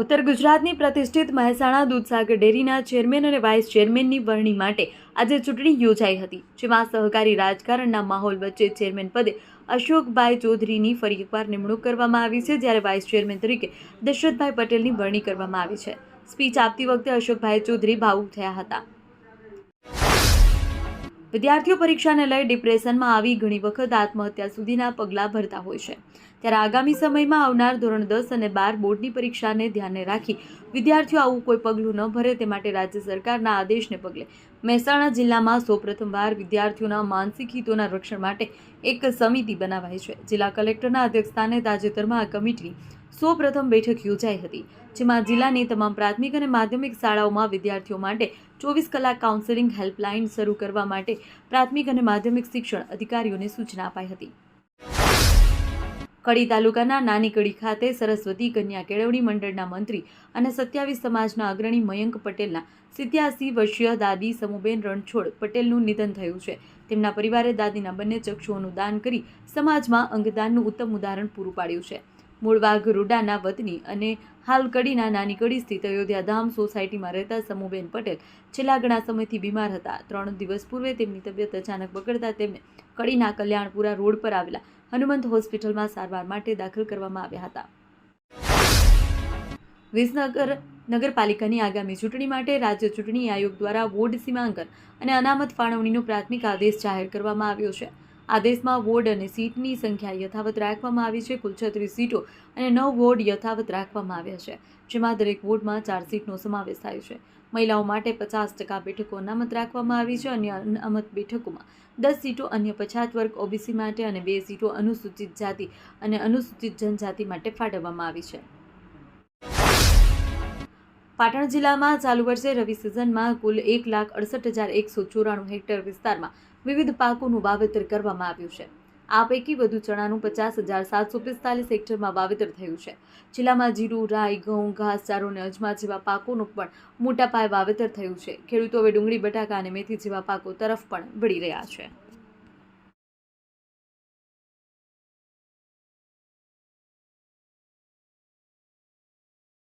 ઉત્તર ગુજરાતની પ્રતિષ્ઠિત મહેસાણા દૂધસાગર ડેરીના ચેરમેન અને વાઇસ ચેરમેનની વરણી માટે આજે ચૂંટણી યોજાઈ હતી, જેમાં સહકારી રાજકારણના માહોલ વચ્ચે ચેરમેન પદે અશોકભાઈ ચૌધરીની ફરી એકવાર નિમણૂક કરવામાં આવી છે, જ્યારે વાઇસ ચેરમેન તરીકે દશરથભાઈ પટેલની વરણી કરવામાં આવી છે. સ્પીચ આપતી વખતે અશોકભાઈ ચૌધરી ભાવુક થયા હતા. વિદ્યાર્થીઓ પરીક્ષાને લઈ ડિપ્રેશનમાં આવી ઘણી વખત આત્મહત્યા સુધીના પગલાં ભરતા હોય છે. ત્યારે આગામી સમયમાં આવનાર ધોરણ દસ અને બાર બોર્ડની પરીક્ષાને ધ્યાને રાખી વિદ્યાર્થીઓ આવું કોઈ પગલું ન ભરે તે માટે રાજ્ય સરકારના આદેશને પગલે મહેસાણા જિલ્લામાં સૌપ્રથમવાર વિદ્યાર્થીઓના માનસિક હિતોના રક્ષણ માટે એક સમિતિ બનાવાઈ છે. જિલ્લા કલેક્ટરના અધ્યક્ષસ્થાને તાજેતરમાં આ કમિટીની સૌપ્રથમ બેઠક યોજાઈ હતી, જેમાં જિલ્લાની તમામ પ્રાથમિક અને માધ્યમિક શાળાઓમાં વિદ્યાર્થીઓ માટે ચોવીસ કલાક કાઉન્સેલિંગ હેલ્પલાઇન શરૂ કરવા માટે પ્રાથમિક અને માધ્યમિક શિક્ષણ અધિકારીઓને સૂચના અપાઈ હતી. કડી તાલુકાના નાની કડી ખાતે સરસ્વતી કન્યા કેળવણી મંડળના મંત્રી અને સત્યાવીસ સમાજના અગ્રણી મયંક પટેલના સિત્યાસી વર્ષીય દાદી સમુબેન રણછોડ પટેલનું નિધન થયું છે. તેમના પરિવારે દાદીના બંને ચક્ષુઓનું દાન કરી સમાજમાં અંગદાનનું ઉત્તમ ઉદાહરણ પૂરું પાડ્યું છે. મૂળ વાઘ રૂડાના વતની અને હાલ કડીના નાની કડી સ્થિત અયોધ્યાધામ સોસાયટીમાં રહેતા સમુબેન પટેલ છેલ્લા ઘણા સમયથી બીમાર હતા. ત્રણ દિવસ પૂર્વે તેમની તબિયત અચાનક બગડતા તેમને કડીના કલ્યાણપુરા રોડ પર આવેલા હનુમંત હોસ્પિટલમાં સારવાર માટે દાખલ કરવામાં આવ્યા હતા. વિસનગર નગરપાલિકાની આગામી ચૂંટણી માટે રાજ્ય ચૂંટણી આયોગ દ્વારા વોર્ડ સીમાંકન અને અનામત ફાળવણીનો પ્રાથમિક આદેશ જાહેર કરવામાં આવ્યો છે. આદેશમાં વોર્ડ અને સીટની સંખ્યા યથાવત રાખવામાં આવી છે. કુલ છત્રીસ સીટો અને નવ વોર્ડ યથાવત રાખવામાં આવ્યા છે, જેમાં દરેક વોર્ડમાં ચાર સીટનો સમાવેશ થાય છે. મહિલાઓ માટે પચાસ ટકા બેઠકો અનામત રાખવામાં આવી છે. અન્ય અનામત બેઠકોમાં દસ સીટો, અન્ય પછાત વર્ગ ઓબીસી માટે અને બે સીટો અનુસૂચિત જાતિ અને અનુસૂચિત જનજાતિ માટે ફાળવવામાં આવી છે. પાટણ જિલ્લામાં ચાલુ વર્ષે રવિ સિઝનમાં કુલ એક લાખ અડસઠ હજાર એકસો ચોરાણું હેક્ટર વિસ્તારમાં વિવિધ પાકોનું વાવેતર કરવામાં આવ્યું છે. આ પૈકી વધુ ચણાનું પચાસ હજાર સાતસો પિસ્તાલીસ હેક્ટરમાં વાવેતર થયું છે. જિલ્લામાં જીરું, રાઈ, ઘઉં ઘાસચારો અને અજમા જેવા પાકોનું પણ મોટા પાયે વાવેતર થયું છે. ખેડૂતો હવે ડુંગળી, બટાકા અને મેથી જેવા પાકો તરફ પણ વળી રહ્યા છે.